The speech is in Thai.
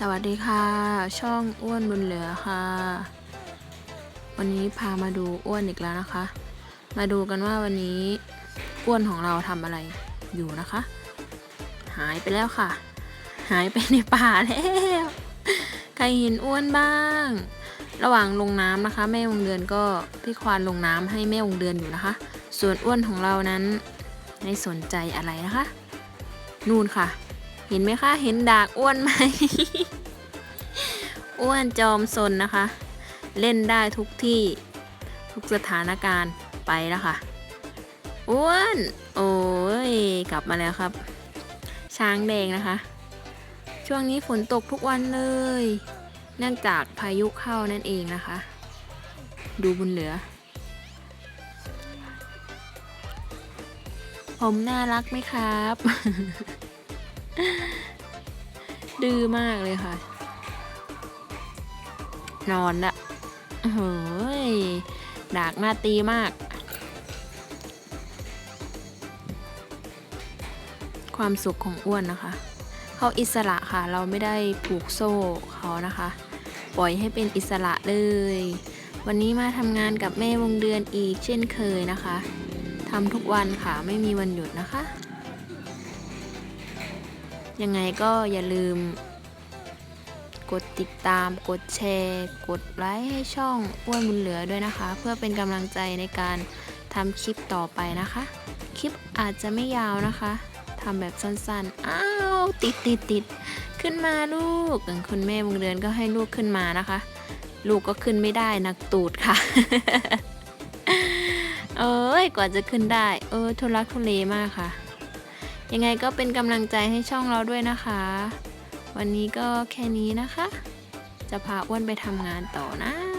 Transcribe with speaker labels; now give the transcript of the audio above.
Speaker 1: สวัสดีค่ะ ช่องอ้วนบุญเหลือค่ะ วันนี้พามาดูอ้วนอีกแล้วนะคะ มาดูกันว่าวันนี้อ้วนของเราทำอะไรอยู่นะคะ หายไปแล้วค่ะ หายไปในป่าแล้วใครเห็นอ้วนบ้าง ระหว่างลงน้ำนะคะ แม่วงเดือนก็พี่ควานลงน้ำให้แม่วงเดือนอยู่นะคะ ส่วนอ้วนของเรานั้นไม่สนใจอะไรนะคะ นู่นค่ะ เห็นไหมคะ เห็นดากอ้วนไหม อ้วนจอมซนนะคะ เล่นได้ทุกที่ทุกสถานการณ์ไปแล้วค่ะ อ้วน โอ้ย กลับมาแล้วครับ ช้างแดงนะคะ ช่วงนี้ฝนตกทุกวันเลย เนื่องจากพายุเข้านั่นเองนะคะ ดูบุญเหลือ ผมน่ารักไหมครับ ดื้อมากเลยค่ะ นอนละโอ้ยดากหน้าตีมาก ความสุขของอ้วนนะคะ เขาอิสระค่ะ เราไม่ได้ผูกโซ่เขานะคะ ปล่อยให้เป็นอิสระเลย วันนี้มาทำงานกับแม่วงเดือนอีกเช่นเคยนะคะทำทุกวันค่ะ ไม่มีวันหยุดนะคะ ยังไงก็อย่าลืม กดติดตาม กดแชร์ กดไลค์ให้ช่องอ้วนบุญเหลือด้วยนะคะ เพื่อเป็นกำลังใจในการทำคลิปต่อไปนะคะ คลิปอาจจะไม่ยาวนะคะทำแบบสั้นๆ อ้าว ติดติดติดขึ้นมาลูกคุณแม่วงเดือนก็ให้ลูกขึ้นมานะคะ ลูกก็ขึ้นไม่ได้นักตูดค่ะ เอ้ย กว่าจะขึ้นได้ เออทุลักทุเลมากค่ะ ยังไงก็เป็นกำลังใจให้ช่องเราด้วยนะคะ วันนี้ก็แค่นี้นะคะ จะพาอ้วนไปทำงานต่อนะ